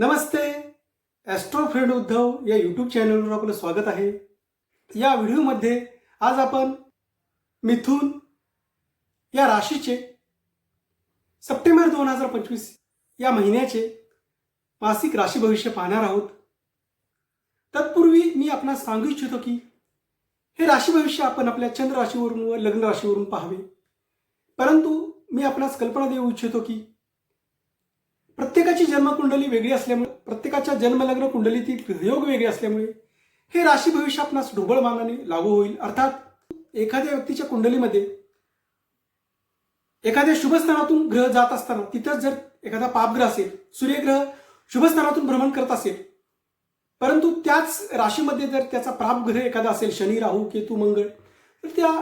नमस्ते Austro friend Uddhav या YouTube चॅनलवर आपलं स्वागत आहे. या व्हिडिओमध्ये आज आपण मिथून या राशीचे सप्टेंबर दोन हजार पंचवीस या महिन्याचे मासिक राशी भविष्य पाहणार आहोत. तत्पूर्वी मी आपणास सांगू इच्छितो की हे राशी भविष्य आपण आपल्या चंद्र राशीवरून व लग्न राशीवरून पाहावे. परंतु मी आपणास कल्पना देऊ इच्छितो की प्रत्येकाची जन्मकुंडली वेगळी असल्यामुळे प्रत्येकाच्या जन्मलग्न कुंडलीतील योग वेगळे असल्यामुळे हे राशी भविष्य आपणास ढोबळ मानाने लागू होईल. अर्थात एखाद्या व्यक्तीच्या कुंडलीमध्ये एखाद्या शुभस्थानातून ग्रह जात असताना तिथंच जर एखादा पापग्रह असेल सूर्यग्रह शुभस्थानातून भ्रमण करत असेल परंतु त्याच राशीमध्ये जर त्याचा प्रापग्रह एखादा असेल शनी राहू केतू मंगळ तर त्या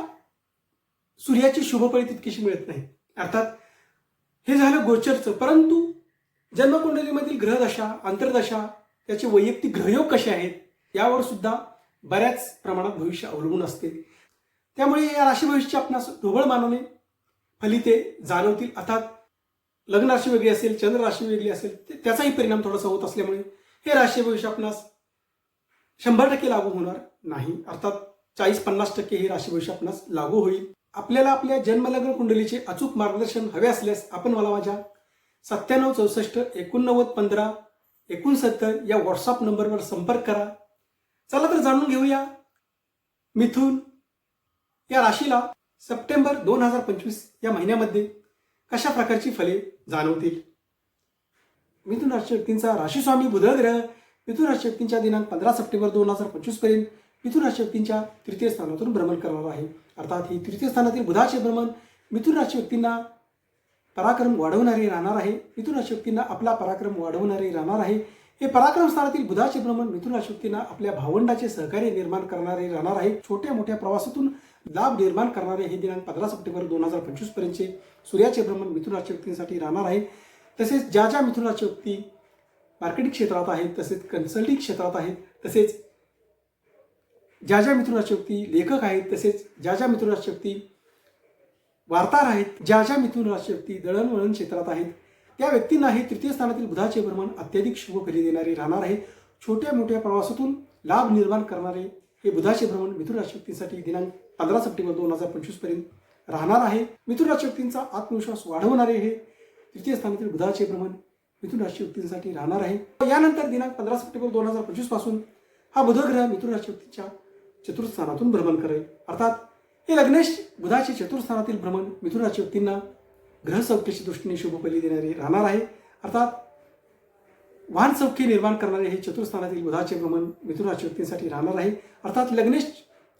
सूर्याची शुभफळी तितकीशी मिळत नाही. अर्थात हे झालं गोचरचं. परंतु जन्मकुंडलीमधील ग्रहदशा अंतर्दशा त्याचे वैयक्तिक ग्रहयोग कसे आहेत यावर सुद्धा बऱ्याच प्रमाणात भविष्य अवलंबून असते. त्यामुळे या राशी आपणास ढोबळ मानवने फलिते जाणवतील. अर्थात लग्न राशी वेगळी असेल चंद्र राशी वेगळी असेल ते- त्याचाही परिणाम थोडासा होत असल्यामुळे हे राशी भविष्य आपणास शंभर टक्के लागू होणार नाही. अर्थात चाळीस पन्नास टक्के हे राशी भविष्य आपणास लागू होईल. आपल्याला आपल्या जन्मलग्न कुंडलीचे अचूक मार्गदर्शन हवे असल्यास आपण मला माझ्या सत्त्याण्णव चौसष्ट एकोणनव्वद पंधरा एकोणसत्तर या व्हॉट्सअप नंबरवर संपर्क करा. चला तर जाणून घेऊया. मिथून या राशीला सप्टेंबर दोन हजार पंचवीस या महिन्यामध्ये कशा प्रकारची फले जाणवतील? मिथुन राशी व्यक्तींचा राशीस्वामी बुधग्रह मिथुन राशी व्यक्तींच्या दिनांक पंधरा सप्टेंबर दोन हजार पंचवीसपर्यंत मिथुन राशी व्यक्तींच्या तृतीय स्थानातून भ्रमण करणार आहे. अर्थात ही तृतीय स्थानातील बुधाचे भ्रमण मिथुन राशी व्यक्तींना पराक्रम वाढवणारे राहणार आहे. मिथुन राशी आपला पराक्रम वाढवणारे राहणार आहे. हे पराक्रम स्थानातील बुधाचे भ्रमण मिथुन राशी आपल्या भावंडाचे सहकार्य निर्माण करणारे राहणार आहे. छोट्या मोठ्या प्रवासातून लाभ निर्माण करणारे हे दिनांक पंधरा सप्टेंबर दोन हजार पंचवीस पर्यंतचे सूर्याचे भ्रमण मिथुन राशी राहणार आहे. तसेच ज्या ज्या मिथुन राशी मार्केटिंग क्षेत्रात आहेत तसेच कन्सल्टिंग क्षेत्रात आहेत तसेच ज्या ज्या मिथुन राशी लेखक आहेत तसेच ज्या ज्या मिथुन राशी वार्ताहर आहेत ज्या ज्या मिथुन राशी व्यक्ती दळणवळण क्षेत्रात आहेत त्या व्यक्तींनाही तृतीय स्थानातील बुधाचे भ्रमण अत्याधिक शुभ फली देणारे राहणार आहे. छोट्या मोठ्या प्रवासातून लाभ निर्माण करणारे हे बुधाचे भ्रमण मिथुन राशी व्यक्तींसाठी दिनांक पंधरा सप्टेंबर दोन हजार पंचवीसपर्यंत राहणार आहे. मिथुन राशी व्यक्तींचा आत्मविश्वास वाढवणारे हे तृतीय स्थानातील बुधाचे भ्रमण मिथुन राशी व्यक्तींसाठी राहणार आहे. यानंतर दिनांक पंधरा सप्टेंबर दोन हजार पंचवीसपासून हा बुधग्रह मिथुन राशी चतुर्थ स्थानातून भ्रमण करेल. अर्थात हे लग्नेश बुधाचे चतुर्थानातील भ्रमण मिथुनाच्या व्यक्तींना ग्रहसौख्याच्या दृष्टीने शुभफली देणारे राहणार आहे. अर्थात वाहन सौख्य निर्माण करणारे हे चतुर्थानातील बुधाचे भ्रमण मिथुनाच्या व्यक्तींसाठी राहणार आहे. अर्थात लग्नेश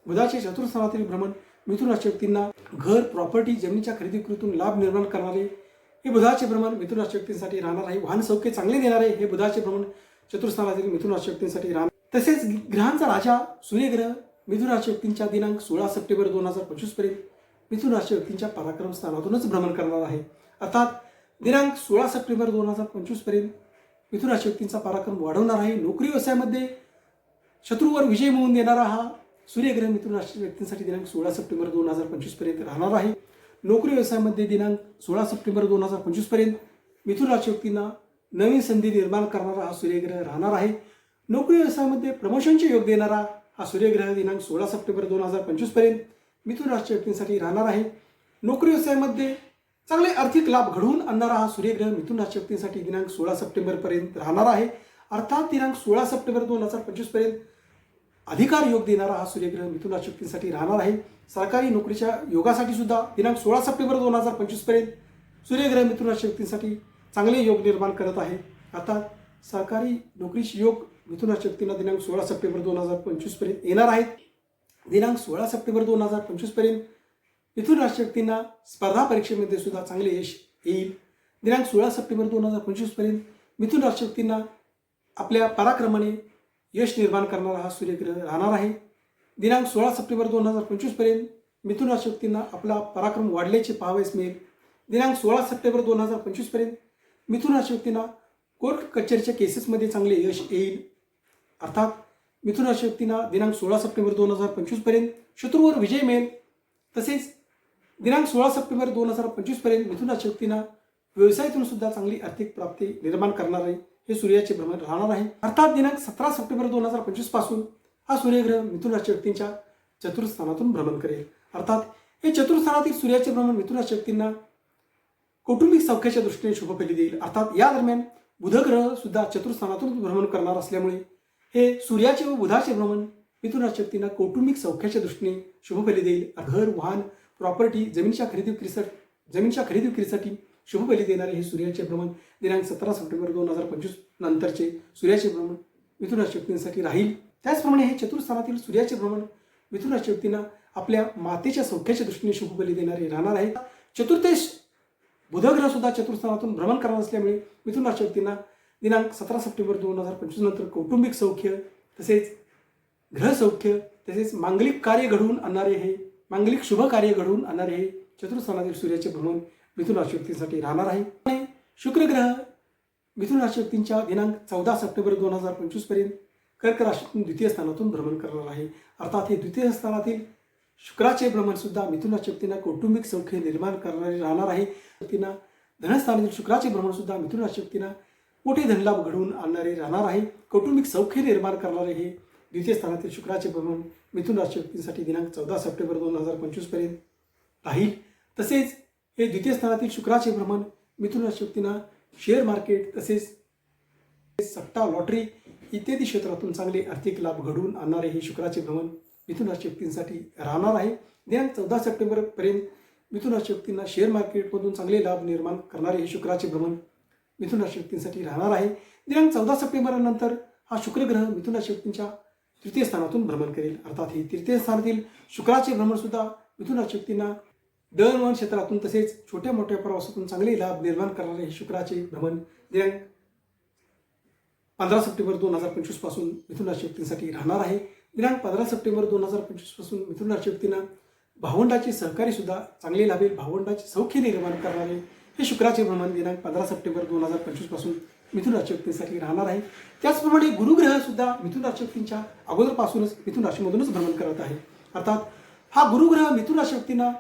बुधाचे चतुर्थानातील भ्रमण मिथुनाच्या व्यक्तींना घर प्रॉपर्टी जमिनीच्या खरेदी विक्रीतून लाभ निर्माण करणारे हे बुधाचे भ्रमण मिथुनाच्या व्यक्तींसाठी राहणार आहे. वाहन सौख्य चांगले देणारे हे बुधाचे भ्रमण चतुर्थानातील मिथुनाच्या व्यक्तींसाठी राहणार तसेच ग्रहांचा राजा सूर्यग्रह मिथुन राशी व्यक्तींच्या दिनांक सोळा सप्टेंबर दोन हजार पंचवीसपर्यंत मिथुन राशी व्यक्तींच्या पराक्रम स्थानातूनच भ्रमण करणार आहे. अर्थात दिनांक सोळा सप्टेंबर दोन हजार पंचवीसपर्यंत मिथुन राशी व्यक्तींचा पराक्रम वाढवणार आहे. नोकरी व्यवसायामध्ये शत्रूवर विजय मिळवून देणारा हा सूर्यग्रह मिथुन राशी व्यक्तींसाठी दिनांक सोळा सप्टेंबर दोन हजार पंचवीसपर्यंत राहणार आहे. नोकरी व्यवसायामध्ये दिनांक सोळा सप्टेंबर दोन हजार पंचवीसपर्यंत मिथुन राशी व्यक्तींना नवीन संधी निर्माण करणारा हा सूर्यग्रह राहणार आहे. नोकरी व्यवसायामध्ये प्रमोशनचे योग देणारा हा सूर्यग्रह दिनांक सोळा सप्टेंबर दोन हजार पंचवीसपर्यंत मिथुन राशी व्यक्तींसाठी राहणार आहे. नोकरी व्यवसायामध्ये चांगले आर्थिक लाभ घडवून आणणारा हा सूर्यग्रह मिथुन राशी व्यक्तींसाठी दिनांक सोळा सप्टेंबरपर्यंत राहणार आहे. अर्थात दिनांक सोळा सप्टेंबर दोन हजार पंचवीसपर्यंत अधिकार योग देणारा हा सूर्यग्रह मिथुन राशी व्यक्तींसाठी राहणार आहे. सरकारी नोकरीच्या योगासाठी सुद्धा दिनांक सोळा सप्टेंबर दोन हजार पंचवीसपर्यंत सूर्यग्रह मिथुन राशी व्यक्तींसाठी चांगले योग निर्माण करत आहे. अर्थात सरकारी नोकरीशी योग मिथुन शक्तींना दिनांक सोळा सप्टेंबर दोन हजार पंचवीसपर्यंत येणार आहेत. दिनांक सोळा सप्टेंबर दोन हजार पंचवीसपर्यंत मिथुन राशक्तींना स्पर्धा परीक्षेमध्ये सुद्धा चांगले यश येईल. दिनांक सोळा सप्टेंबर दोन हजार पंचवीसपर्यंत मिथुन राशक्तींना आपल्या पराक्रमाने यश निर्माण करणारा हा सूर्यग्रह राहणार आहे. दिनांक सोळा सप्टेंबर दोन हजार पंचवीसपर्यंत मिथुन राशक्तींना आपला पराक्रम वाढल्याचे पाहावयास मिळेल. दिनांक सोळा सप्टेंबर दोन हजार पंचवीसपर्यंत मिथुन राशक्तींना कोर्ट कचेरीच्या केसेसमध्ये चांगले यश येईल. अर्थात मिथुन राशी व्यक्तींना दिनांक सोळा सप्टेंबर दोन हजार पंचवीसपर्यंत शत्रूवर विजय मिळेल. तसेच दिनांक सोळा सप्टेंबर दोन हजार पंचवीसपर्यंत मिथुन राशी व्यक्तींना व्यवसायातून सुद्धा चांगली आर्थिक प्राप्ती निर्माण करणारे हे सूर्याचे भ्रमण राहणार आहे. अर्थात दिनांक सतरा सप्टेंबर दोन हजार पंचवीसपासून हा सूर्यग्रह मिथुन राशी व्यक्तींच्या चतुर्थस्थानातून भ्रमण करेल. अर्थात हे चतुर्थस्थानातील सूर्याचे भ्रमण मिथुन राशी व्यक्तींना कौटुंबिक सौख्याच्या दृष्टीने शुभफली देईल. अर्थात या दरम्यान बुधग्रह सुद्धा चतुर्स्थानातून भ्रमण करणार असल्यामुळे हे सूर्याचे व बुधाचे भ्रमण मिथुन राशी कौटुंबिक सौख्याच्या दृष्टीने शुभफली देईल. घर वाहन प्रॉपर्टी जमिनीच्या खरेदी विक्रीसाठी जमिनीच्या खरेदी विक्रीसाठी शुभफली देणारे हे सूर्याचे भ्रमण दिनांक सतरा सप्टेंबर दोन हजार पंचवीस नंतरचे सूर्याचे भ्रमण मिथुन राशी राहील. त्याचप्रमाणे हे चतुर्स्थानातील सूर्याचे भ्रमण मिथुन राशी आपल्या मातेच्या सौख्याच्या दृष्टीने शुभफली देणारे राहणार आहे. चतुर्थेश बुधग्रह सुद्धा चतुर्थानातून भ्रमण करणार असल्यामुळे मिथुन राशी व्यक्तींना दिनांक सतरा सप्टेंबर दोन हजार पंचवीस नंतर कौटुंबिक सौख्य तसेच ग्रहसौख्य तसेच मांगलिक कार्य घडवून आणणारे हे मांगलिक शुभ कार्य घडवून आणणारे हे चतुर्थानातील सूर्याचे भ्रमण मिथुन राशी व्यक्तींसाठी राहणार आहे. आणि शुक्रग्रह मिथुन राशी व्यक्तींच्या दिनांक चौदा सप्टेंबर दोन हजार पंचवीसपर्यंत कर्क राशीतून द्वितीय स्थानातून भ्रमण करणार आहे. अर्थात हे द्वितीय स्थानातील शुक्राचे भ्रमण सुद्धा मिथुन राशी व्यक्तींना कौटुंबिक सौख्य निर्माण करणारे राहणार आहे. व्यक्तींना धनस्थानातील शुक्राचे भ्रमण सुद्धा मिथुन राशी व्यक्तींना मोठे धनलाभ घडवून आणणारे राहणार आहे. कौटुंबिक सौख्य निर्माण करणारे हे द्वितीय स्थानातील शुक्राचे भ्रमण मिथुन राशी व्यक्तींसाठी दिनांक चौदा सप्टेंबर दोन हजार पंचवीसपर्यंत राहील. तसेच हे द्वितीय स्थानातील शुक्राचे भ्रमण मिथुन राशी व्यक्तींना शेअर मार्केट तसेच सट्टा लॉटरी इत्यादी क्षेत्रातून चांगले आर्थिक लाभ घडवून आणणारे हे शुक्राचे भ्रमण मिथुन राशी व्यक्तींसाठी राहणार आहे. ज्ञान चौदा सप्टेंबरपर्यंत मिथुन राशी व्यक्तींना शेअर मार्केटमधून चांगले लाभ निर्माण करणारे हे शुक्राचे भ्रमण मिथुन राशी व्यक्तींसाठी राहणार आहे. दिनांक चौदा सप्टेंबरनंतर हा शुक्रग्रह मिथुन राशी व्यक्तींच्या तृतीय स्थानातून भ्रमण करेल. अर्थात हे तृतीय स्थानातील शुक्राचे भ्रमणसुद्धा मिथुन राशी व्यक्तींना दळणवळण क्षेत्रातून तसेच छोट्या मोठ्या प्रवासातून चांगले लाभ निर्माण करणारे हे शुक्राचे भ्रमण दिनांक पंधरा सप्टेंबर दोन हजार पंचवीसपासून मिथुन राशी व्यक्तींसाठी राहणार आहे. दिनांक पंधरा सप्टेंबर दोन हजार पंचवीसपासून मिथुन राशी व्यक्तींना भावंडाचे सहकारी सुद्धा चांगले लाभेल भावंडाचे सौख्य निर्माण करणारे हे शुक्राचे भ्रमण दिनांक पंधरा सप्टेंबर दोन हजार पंचवीसपासून मिथुन राशी व्यक्तींसाठी राहणार आहे. त्याचप्रमाणे गुरुग्रह सुद्धा मिथुन राशी व्यक्तींच्या अगोदरपासूनच मिथुन राशीमधूनच भ्रमण करत आहे. अर्थात हा गुरुग्रह मिथुन राशी व्यक्तींना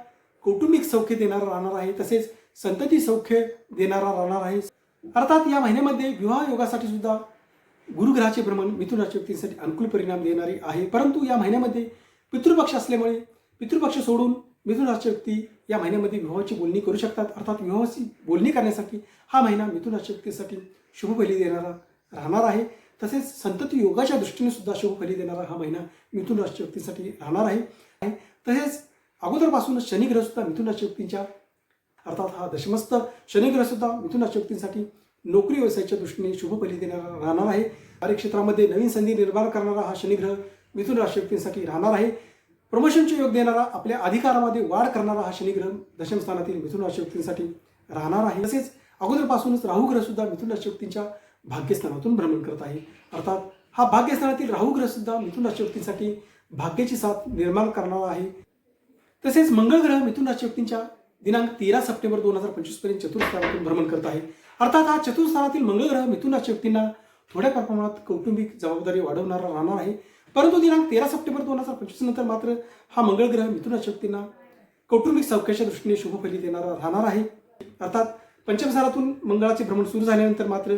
कौटुंबिक सौख्य देणारा राहणार आहे तसेच संतती सौख्य देणारा राहणार आहे. अर्थात या महिन्यामध्ये विवाह योगासाठी सुद्धा गुरुग्रहाचे भ्रमण मिथुन राशी व्यक्तींसाठी अनुकूल परिणाम देणारे आहे. परंतु या महिन्यामध्ये पितृपक्ष असल्यामुळे पितृपक्ष सोडून मिथुन राशी व्यक्ती या महिन्यामध्ये विवाहाची बोलणी करू शकतात. अर्थात विवाहाची बोलणी करण्यासाठी हा महिना मिथुन राशी व्यक्तीसाठी शुभफली देणारा राहणार आहे. तसेच संतती योगाच्या दृष्टीने सुद्धा शुभफली देणारा हा महिना मिथुन राशी व्यक्तीसाठी राहणार आहे. तसेच अगोदरपासूनच शनिग्रह सुद्धा मिथुन राशी व्यक्तींच्या अर्थात हा दशमस्त शनिग्रह सुद्धा मिथुन राशी व्यक्तींसाठी नोकरी व्यवसायाच्या दृष्टीने शुभफली देणारा राहणार आहे. कार्यक्षेत्रामध्ये नवीन संधी निर्माण करणारा हा शनिग्रह मिथुन राशी व्यक्तींसाठी राहणार आहे. प्रमोशनचे योग देणारा आपल्या अधिकारामध्ये वाढ करणारा हा शनिग्रह दशमस्थानातील मिथुन राशी व्यक्तींसाठी राहणार आहे. तसेच अगोदरपासूनच राहू सुद्धा मिथुन राशी व्यक्तींच्या भाग्यस्थानातून भ्रमण करत आहे. अर्थात हा भाग्यस्थानातील राहू सुद्धा मिथुन राशी व्यक्तींसाठी भाग्याची साथ निर्माण करणारा आहे. तसेच मंगळ ग्रह मिथुन राशी व्यक्तींच्या दिनांक तेरा सप्टेंबर दोन हजार पंचवीसपर्यंत चतुर्थ भ्रमण करत आहे. अर्थात हा चतुर्थानातील मंगळग्रह मंगळ मिथुन राशी व्यक्तींना थोड्या प्रमाणात कौटुंबिक जबाबदारी वाढवणारा राहणार आहे. परंतु दिनांक तेरा सप्टेंबर दोन हजार पंचवीस नंतर मात्र हा मंगळग्रह मिथुन राशी व्यक्तींना कौटुंबिक सौख्याच्या दृष्टीने शुभफली देणारा राहणार आहे. अर्थात पंचमस्थानातून मंगळाचे भ्रमण सुरू झाल्यानंतर मात्र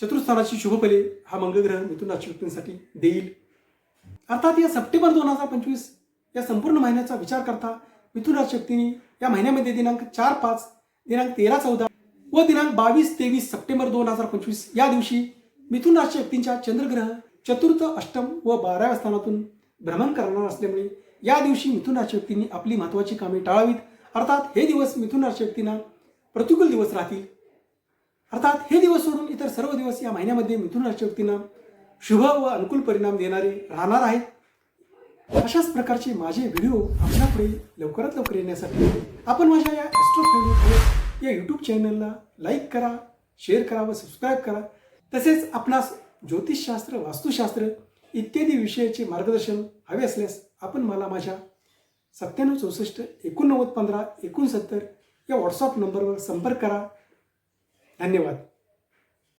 चतुर्थानाची शुभफले हा मंगळग्रह मिथुन राशी व्यक्तींसाठी देईल. अर्थात या सप्टेंबर दोन हजार पंचवीस या संपूर्ण महिन्याचा विचार करता मिथुन राशी व्यक्तींनी या महिन्यामध्ये दिनांक चार पाच दिनांक तेरा चौदा व दिनांक बावीस तेवीस सप्टेंबर दोन हजार पंचवीस या दिवशी मिथुन राशी व्यक्तींच्या चंद्रग्रह चतुर्थ अष्टम व बाराव्या स्थानातून भ्रमण करणार असल्यामुळे या दिवशी मिथुन राशी व्यक्तींनी आपली महत्त्वाची कामे टाळावीत. अर्थात हे दिवस मिथुन राशी व्यक्तींना प्रतिकूल दिवस राहतील. अर्थात हे दिवस सोडून इतर सर्व दिवस या महिन्यामध्ये मिथुन राशी व्यक्तींना शुभ व अनुकूल परिणाम देणारे राहणार आहेत. अशाच प्रकारचे माझे व्हिडिओ आपल्यापुढे लवकरात लवकर येण्यासाठी आपण माझ्या या ॲस्ट्रो फॅमिली या यूट्यूब चॅनलला लाईक करा शेअर करा व सबस्क्राईब करा. तसेच आपणास ज्योतिषशास्त्र वास्तुशास्त्र इत्यादी विषयाचे मार्गदर्शन हवे असल्यास आपण मला माझ्या सत्त्याण्णव चौसष्ट एकोणनव्वद पंधरा एकोणसत्तर या व्हॉट्सअप नंबरवर संपर्क करा. धन्यवाद.